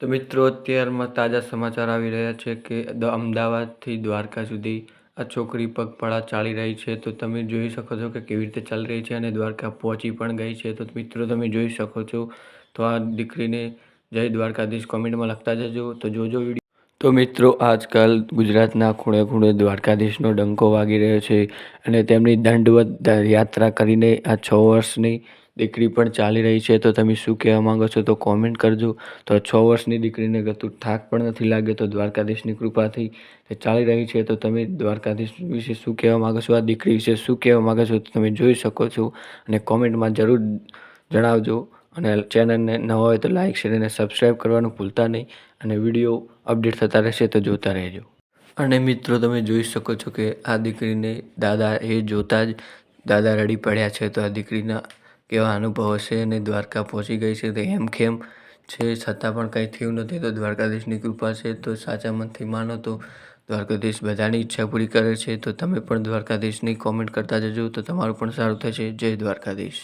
તો મિત્રો, અત્યારમાં તાજા સમાચાર આવી રહ્યા છે કે અમદાવાદથી દ્વારકા સુધી આ છોકરી પગપાળા ચાલી રહી છે. તો તમે જોઈ શકો છો કે કેવી રીતે ચાલી રહી છે અને દ્વારકા પહોંચી પણ ગઈ છે. તો મિત્રો, તમે જોઈ શકો છો. તો આ દીકરીને જય દ્વારકાધીશ કોમેન્ટમાં લખતા જજો. તો જોજો વીડિયો. તો મિત્રો, આજકાલ ગુજરાતના ખૂણે ખૂણે દ્વારકાધીશનો ડંકો વાગી રહ્યો છે અને તેમની દંડવત યાત્રા કરીને આ છ વર્ષની દીકરી પણ ચાલી રહી છે, તો તમે શું કહેવા માંગો છો? તો કોમેન્ટ કરજો. તો છ વર્ષની દીકરીને ગતું થાક પણ નથી લાગ્યો તો દ્વારકાધીશની કૃપાથી તે ચાલી રહી છે. તો તમે દ્વારકાધીશ વિશે શું કહેવા માંગો છો? આ દીકરી વિશે શું કહેવા માંગો છો? તમે જોઈ શકો છો અને કોમેન્ટમાં જરૂર જણાવજો. અને ચેનલને ન હોય તો લાઇક શેર અને સબસ્ક્રાઈબ કરવાનું ભૂલતા નહીં. અને વીડિયો અપડેટ થતા રહેશે તો જોતા રહેજો. અને મિત્રો, તમે જોઈ શકો છો કે આ દીકરીને દાદા એ જોતા જ દાદા રડી પડ્યા છે. તો આ દીકરીના કેવા અનુભવ હશે અને દ્વારકા પહોંચી ગઈ છે તે હેમખેમ છે? છતાં પણ કંઈ થયું નથી તો દ્વારકાધીશની કૃપા છે તો સાચા મનથી માનો તો દ્વારકાધીશ બધાની ઈચ્છા પૂરી કરે છે તો તમે પણ દ્વારકાધીશની કોમેન્ટ કરતા જજો તો તમારું પણ સારું થશે. જય દ્વારકાધીશ.